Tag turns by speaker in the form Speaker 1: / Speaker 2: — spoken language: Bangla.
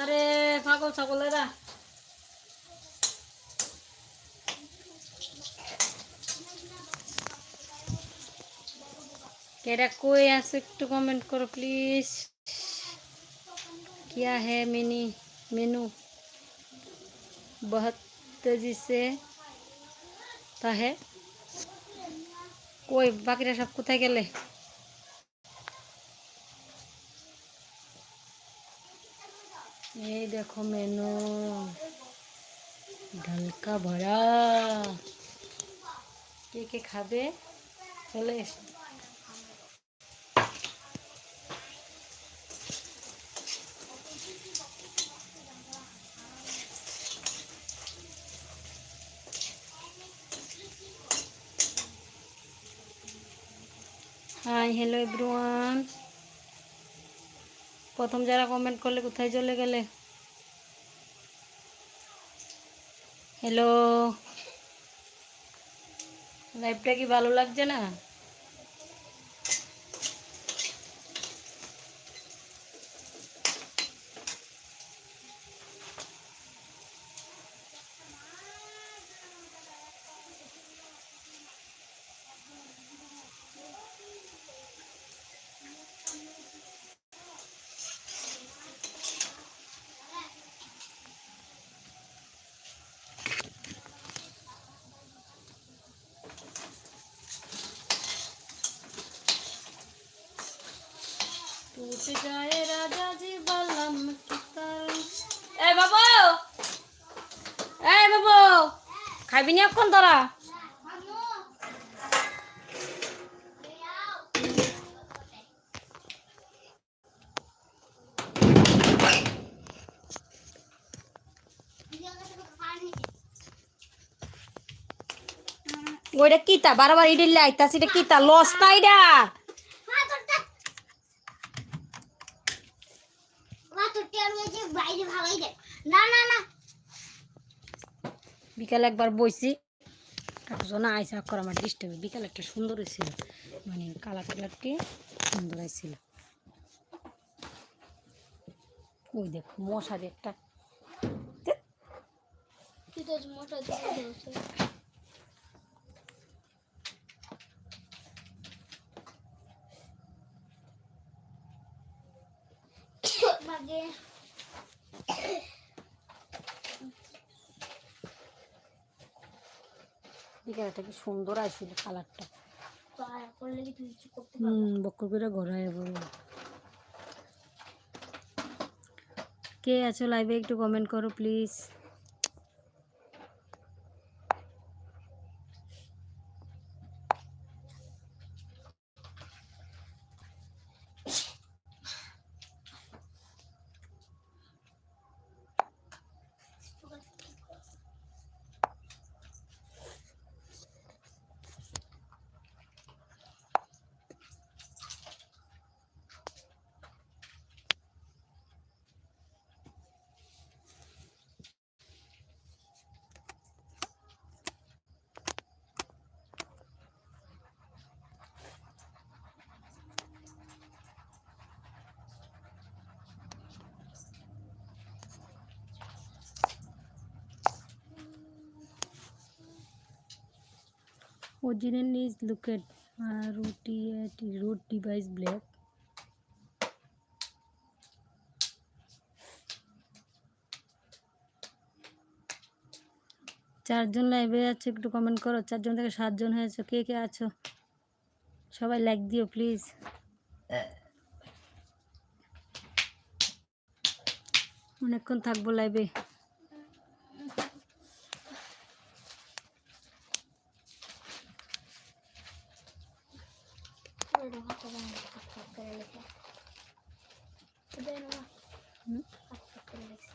Speaker 1: আরে পাগল ছাগলেরা केरा कोई ऐसे एकटू कमेंट करो प्लीज क्या है मिनी मेनू बहुत तेजी से তা হে কই বাকিরা সব কোথায় গেলে এই দেখো মেনু। ঢালকা ভরা। কে কে খাবে? চলে এসো হাই হ্যালো এভরিওয়ান প্রথম যারা কমেন্ট করলে কোথায় চলে গেলে? হ্যালো লাইভটা কি ভালো লাগছে না? এই বাবু! খাইবি নি এখন তোরা? ওইটা কিতা? বারবার ইডিলে আইতাছে, এটা কিতা? লস না এটা
Speaker 2: না না না।
Speaker 1: বিকালে একবার বইছি। একজন আইসা করে আমার ডিস্টার্ব বিকালে একটা সুন্দর হয়েছিল। মানে কালার কালারটি সুন্দর হয়েছিল। ওই দেখো মশারি একটা।
Speaker 2: তুই মাগে
Speaker 1: বিকালটা কি সুন্দর আসছিল কালারটা। হুম বক্কর করে ঘোরায় বলো কে আছো লাইভে একটু কমেন্ট করো please Original is look at uh, root, root device black. চারজন লাইভে আছে একটু কমেন্ট করো। চারজন থেকে সাতজন হয়েছে কে কে আছো? সবাই লাইক দিও প্লিজ অনেকক্ষণ থাকব লাইভে
Speaker 2: Aldo hat aber nicht abgebildet. Ich bin noch abgebildet.